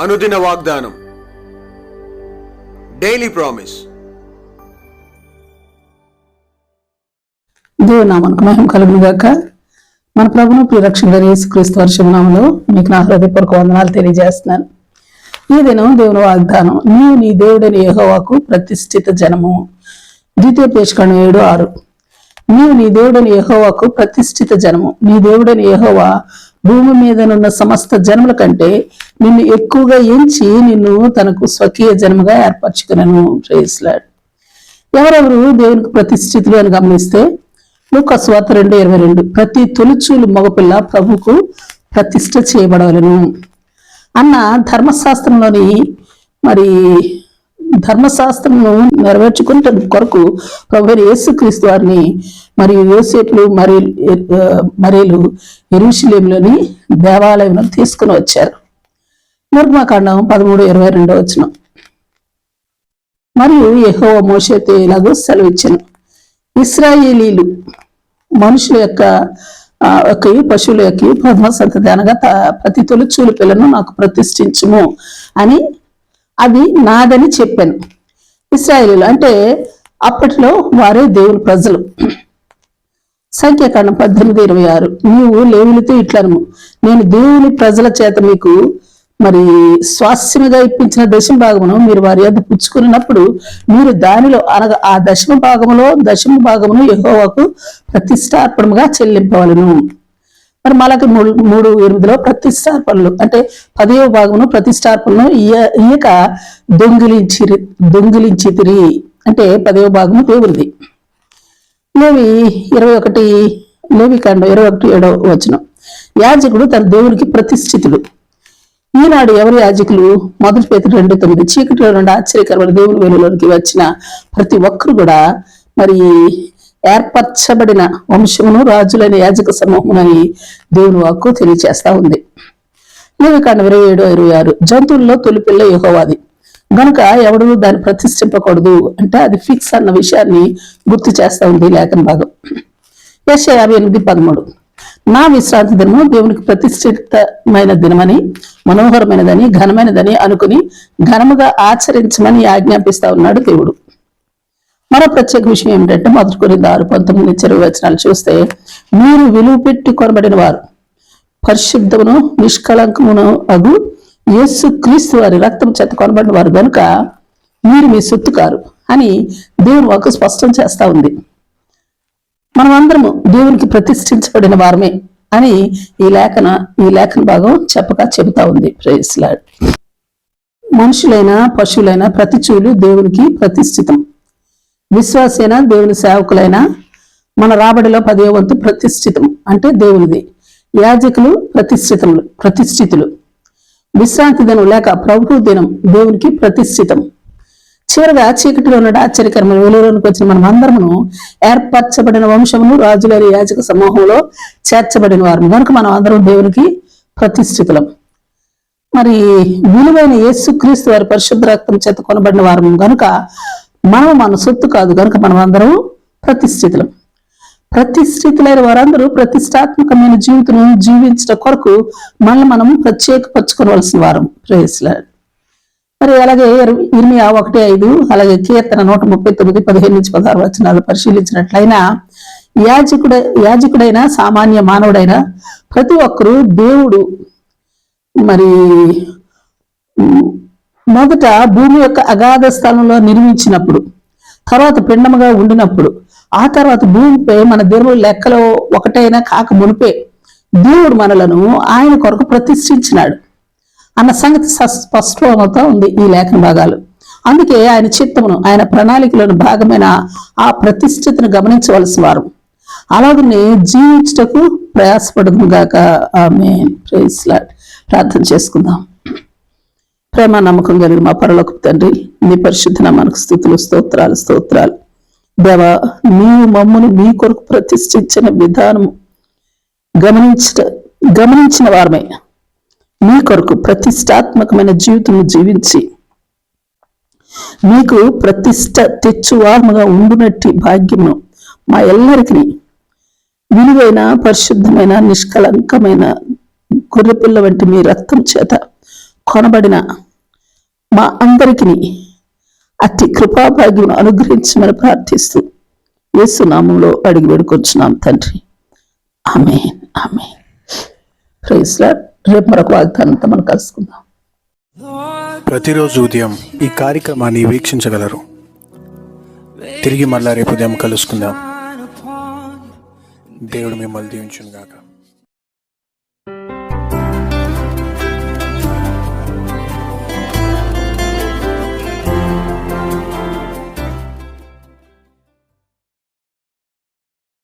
అనుదిన వాగ్దానం. Daily promise దేవునామానికి మహిమ కలుగును గాక. మన ప్రభును ప్రియరక్షణ యేసుక్రీస్తు వర్షనామంలో మీకు నా హృదయపూర్వక వందనాలు తెలియజేస్తున్నాను. ఈ దినం దేవుని వాగ్దానం నీవు నీ దేవుడని యహోవాకు ప్రతిష్ఠిత జనము. ద్వితీయ పేష్కణం ఏడు ఆరు. నీవు నీ దేవుడని యహోవాకు ప్రతిష్ఠిత జనము. నీ దేవుడని యహోవా భూమి మీదనున్న సమస్త జనముల కంటే నిన్ను ఎక్కువగా ఎంచి నిన్ను తనకు స్వకీయ జన్మగా ఏర్పరచుకునను ప్రేయస్లాడు ఎవరెవరు దేవునికి ప్రతిష్ఠితులు అని గమనిస్తే లూకా స్వాత రెండు ఇరవై రెండు ప్రతి తొలిచూలు మగపిల్ల ప్రభుకు ప్రతిష్ఠ చేయబడవలను. అన్న ధర్మశాస్త్రంలోని మరి ధర్మశాస్త్రము నెరవేర్చుకుంటే కొరకు ప్రభు యేసుక్రీస్తు వారిని మరియు యోసేపులు మరి మరీలు ఎరుషులేంలోని దేవాలయంలో తీసుకుని వచ్చారు. నిర్మాకాండం పదమూడు ఇరవై రెండో వచ్చిన మరియు యెహోవా మోషేతో ఇలాగో సెలవిచ్చాను. ఇస్రాయేలీలు మనుషుల యొక్క యొక్క పశువుల యొక్క ప్రథమ సంతతి అనగా ప్రతి తొలిచూలు పిల్లను నాకు ప్రతిష్ఠించుము అని అది నాదని చెప్పాను. ఇస్రాయేలీలు అంటే అప్పట్లో వారే దేవుని ప్రజలు. సంఖ్యాకాండం పద్దెనిమిది ఇరవై ఆరు. నీవు లేవులతో ఇట్లను నేను దేవుని ప్రజల చేత మీకు మరి స్వాస్యముగా ఇప్పించిన దశమ భాగమును మీరు వారి యొద్ద పుచ్చుకున్నప్పుడు మీరు దానిలో అనగా ఆ దశమ భాగములో దశమ భాగమును యహోవాకు ప్రతిష్టార్పణముగా చెల్లింపవలను. మరి మనకి మూడు మూడు ఎనిమిదిలో ప్రతిష్టార్పణలు అంటే పదవ భాగమును ప్రతిష్టార్పణను ఇయ ఇయక దొంగిలించి తిరిగి అంటే పదవ భాగము దేవుడిది లేవి ఇరవై ఒకటి లేవి కాండం ఇరవై ఒకటి ఏడో వచనం. యాజకుడు తన దేవునికి ప్రతిష్ఠితుడు. ఈనాడు ఎవరి యాజకులు? మొదటి పేతుడు రెండు తొమ్మిది. చీకటిలో నుండి ఆశ్చర్యకరమైన దేవుని వెలుగులోనికి వచ్చిన ప్రతి ఒక్కరు కూడా మరి ఏర్పరచబడిన వంశమును రాజులైన యాజక సమూహమని దేవుని వాక్కు తెలియచేస్తా ఉంది. లేవికాండం ఇరవై ఏడు ఇరవై ఆరు. జంతువుల్లో తొలిపిల్ల యెహోవాది. గనుక ఎవడు దాన్ని ప్రతిష్ఠింపకూడదు అంటే అది ఫిక్స్ అన్న విషయాన్ని గుర్తు చేస్తా ఉంది లేఖన భాగం. యశ యాభై ఎనిమిది పదమూడు. నా విశ్రాంతి దినము దేవునికి ప్రతిష్ఠితమైన దినమని మనోహరమైనదని ఘనమైనదని అనుకుని ఘనముగా ఆచరించమని ఆజ్ఞాపిస్తా ఉన్నాడు దేవుడు. మరో ప్రత్యేక విషయం ఏమిటంటే మొదటి కొరింది ఆరు పంతొమ్మిది నుంచి వచనాలు చూస్తే మీరు విలువ పెట్టి కొనబడిన వారు పరిశుద్ధమును నిష్కళంకమును అగు యేసు క్రీస్తు వారి రక్తం చేత కొనబడిన వారు గనుక మీరు మీ సొత్తు కారు అని దేవుని వాకు స్పష్టం చేస్తా ఉంది. మనమందరము దేవునికి ప్రతిష్ఠించబడిన వారమే అని ఈ లేఖన ఈ లేఖన భాగం చెప్పక చెబుతా ఉంది. ప్రేస్లాడ్ మనుషులైన పశువులైన ప్రతి చూలు దేవునికి ప్రతిష్ఠితం. విశ్వాసైన దేవుని సేవకులైన మన రాబడిలో పదే వంతు ప్రతిష్ఠితం అంటే దేవునిది. యాజకులు ప్రతిష్ఠితములు ప్రతిష్ఠితులు. విశ్రాంతి దినం లేక ప్రభు దినం దేవునికి ప్రతిష్ఠితం. చివరగా చీకటిలో ఉన్న ఆశ్చర్యకరమైన వెలుగులోనికి వచ్చిన మనం అందరమును ఏర్పరచబడిన వంశమును రాజుగారి యాజక సమూహంలో చేర్చబడిన వారు కనుక మనం అందరం దేవునికి ప్రతిష్ఠితులం. మరి విలువైన యేసుక్రీస్తు వారి పరిశుద్ధ రక్తం చేత కొనబడిన వారు గనుక మనం మన సొత్తు కాదు కనుక మనం అందరం ప్రతిష్ఠితులం. ప్రతిష్ఠితులైన వారందరూ ప్రతిష్టాత్మకమైన జీవితం జీవించడం కొరకు మనల్ని మనం ప్రత్యేకపరచుకోవలసిన వారం. ప్రేయస్లాడ్ మరి అలాగే ఇరవై- ఇర్మియా ఒకటి ఐదు అలాగే కీర్తన నూట ముప్పై తొమ్మిది పదిహేను నుంచి పదహారు వచనాలు పరిశీలించినట్లయినా యాజకుడ యాజకుడైన సామాన్య మానవుడైన ప్రతి ఒక్కరూ దేవుడు. మరి మొదట భూమి యొక్క అగాధ స్థలంలో నిర్మించినప్పుడు తర్వాత పిండముగా ఉండినప్పుడు ఆ తర్వాత భూమిపై మన దేవుడు లెక్కలో ఒకటైనా కాక మునిపే దేవుడు మనలను ఆయన కొరకు ప్రతిష్ఠించినాడు అన్న సంగతి స- స్పష్టమవుతా ఉంది ఈ లేఖన భాగాలు. అందుకే ఆయన చిత్తమును ఆయన ప్రణాళికలోని భాగమైన ఆ ప్రతిష్ఠితను గమనించవలసిన వారు. అలాగనే జీవించుటకు ప్రయాసపడదు గాక ఆమె ప్రార్థన చేసుకుందాం. ప్రేమ నమ్మకం కలిగిన మా పరలోక తండ్రి నీ పరిశుద్ధ నామానికి స్థితులు స్తోత్రాలు స్తోత్రాలు. దేవ నీవు మమ్మల్ని మీ కొరకు ప్రతిష్ఠించిన విధానము గమనించట గమనించిన వారమే. మీ కొరకు ప్రతిష్టాత్మకమైన జీవితం జీవించి మీకు ప్రతిష్ట తెచ్చువారముగా ఉండునట్టి భాగ్యము మా ఎల్లరికి విలువైన పరిశుద్ధమైన నిష్కలంకమైన గొర్రెపిల్ల వంటి మీ రక్తం చేత కొనబడిన మా అందరికీ అట్టి కృపాభాగ్యం అనుగ్రహించమని ప్రార్థిస్తూ యేసునామంలో అడిగి వేడుకొచ్చున్నాం తండ్రి. ఆమె ఆమె రేపు మరొక వాగ్దానంతో మనం కలుసుకుందాం. ప్రతిరోజు ఉదయం ఈ కార్యక్రమాన్ని వీక్షించగలరు. తిరిగి మళ్ళా రేపు ఉదయం కలుసుకుందాం. దేవుడు మిమ్మల్ని దీవించును గాక